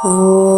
然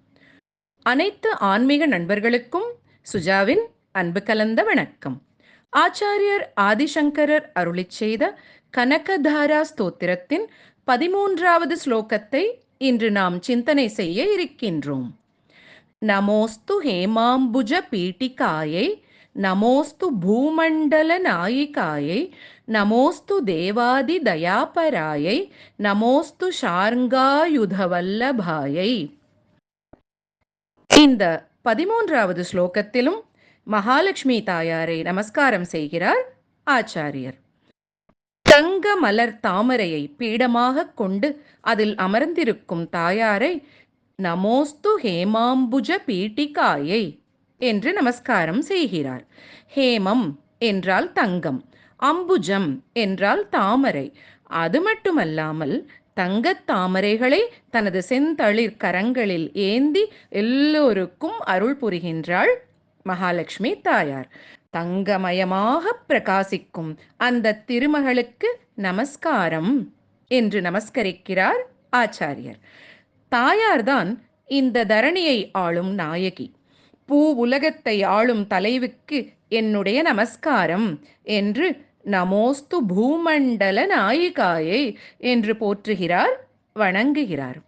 அனைத்து ஆன்மீக நண்பர்களுக்கும் சுஜாவின் அன்பு கலந்த வணக்கம். ஆச்சாரியர் ஆதிசங்கரர் அருளிச் செய்த கனகதாரா ஸ்தோத்திரத்தின் பதிமூன்றாவது ஸ்லோகத்தை இன்று நாம் சிந்தனை செய்ய இருக்கின்றோம். நமோஸ்து ஹேமாம்புஜ பீட்டிகாயை நமோஸ்து பூமண்டல நாயிகாயை நமோஸ்து தேவாதி தயாபராயை நமோஸ்து ஷார்ங்காயுதவல்லபாயை இந்த பதிமூன்றாவது ஸ்லோகத்திலும் மகாலட்சுமி தாயாரை நமஸ்காரம் செய்கிறார் ஆச்சாரியர். தங்க மலர் தாமரையை பீடமாகக் கொண்டு அதில் அமர்ந்திருக்கும் தாயாரை நமோஸ்து ஹேமாம்புஜ பீட்டிகாயை என்று நமஸ்காரம் செய்கிறார். ஹேமம் என்றால் தங்கம் அம்புஜம் என்றால் தாமரை அது மட்டுமல்லாமல் தங்கத் தாமரைகளை தனது செந்தளிர் கரங்களில் ஏந்தி எல்லோருக்கும் அருள் புரிகின்றாள் மகாலட்சுமி தாயார். தங்கமயமாக பிரகாசிக்கும் அந்த திருமகளுக்கு நமஸ்காரம் என்று நமஸ்கரிக்கிறார் ஆச்சாரியர். தாயார்தான் இந்த தரணியை ஆளும் நாயகி. பூ உலகத்தை ஆளும் தலைவுக்கு என்னுடைய நமஸ்காரம் என்று நமோஸ்து பூமண்டல நாயிகாயை என்று போற்றுகிறார் வணங்குகிறார்.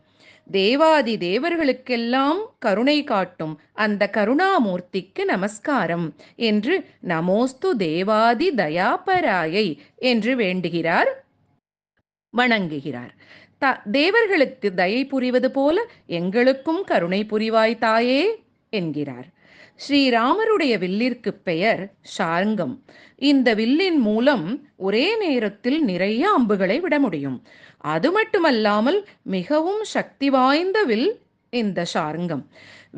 தேவாதி தேவர்களுக்கெல்லாம் கருணை காட்டும் அந்த கருணாமூர்த்திக்கு நமஸ்காரம் என்று நமோஸ்து தேவாதி தயாபராயை என்று வேண்டுகிறார் வணங்குகிறார். த தேவர்களுக்கு தயை புரிவது போல எங்களுக்கும் கருணை புரிவாய் தாயே என்கிறார். ஸ்ரீராமருடைய வில்லிற்கு பெயர் ஷார்ங்கம் இந்த வில்லின் மூலம் ஒரே நேரத்தில் நிறைய அம்புகளை விட முடியும். அது மட்டுமல்லாமல் மிகவும் சக்தி வாய்ந்த வில் இந்த ஷார்ங்கம்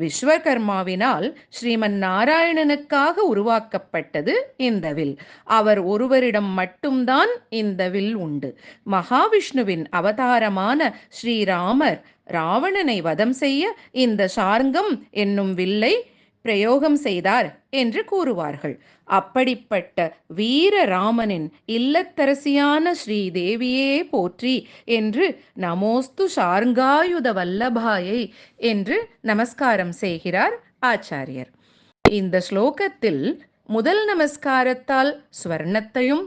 விஸ்வகர்மாவினால் ஸ்ரீமன் நாராயணனுக்காக உருவாக்கப்பட்டது இந்த வில். அவர் ஒருவரிடம் மட்டும்தான் இந்த வில் உண்டு. மகாவிஷ்ணுவின் அவதாரமான ஸ்ரீராமர் ராவணனை வதம் செய்ய இந்த சார்ங்கம் என்னும் வில்லை பிரயோகம் செய்தார் என்று கூறுவார்கள். அப்படிப்பட்ட வீரராமனின் இல்லத்தரசியான ஸ்ரீதேவியே போற்றி என்று நமோஸ்து சார்ங்காயுத வல்லபாயை என்று நமஸ்காரம் செய்கிறார் ஆச்சாரியர். இந்த ஸ்லோகத்தில் முதல் நமஸ்காரத்தால் ஸ்வர்ணத்தையும்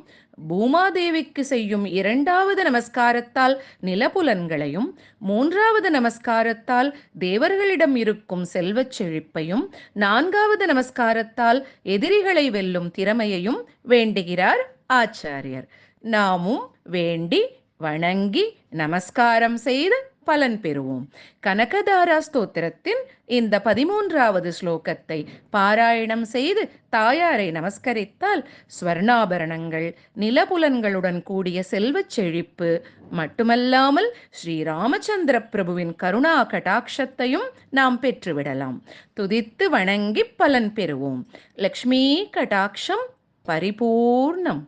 பூமாதேவிக்கு செய்யும் இரண்டாவது நமஸ்காரத்தால் நிலப்புலன்களையும் மூன்றாவது நமஸ்காரத்தால் தேவர்களிடம் இருக்கும் செல்வச் செழிப்பையும் நான்காவது நமஸ்காரத்தால் எதிரிகளை வெல்லும் திறமையையும் வேண்டுகிறார் ஆச்சாரியர். நாமும் வேண்டி வணங்கி நமஸ்காரம் செய்து பலன் பெறுவோம். கனகதாரா ஸ்தோத்திரத்தின் இந்த பதிமூன்றாவது ஸ்லோகத்தை பாராயணம் செய்து தாயாரை நமஸ்கரித்தால் ஸ்வர்ணாபரணங்கள் நிலபுலன்களுடன் கூடிய செல்வச் செழிப்பு மட்டுமல்லாமல் ஸ்ரீராமச்சந்திர பிரபுவின் கருணா கடாட்சத்தையும் நாம் பெற்றுவிடலாம். துதித்து வணங்கி பலன் பெறுவோம். லக்ஷ்மி கடாட்சம் பரிபூர்ணம்.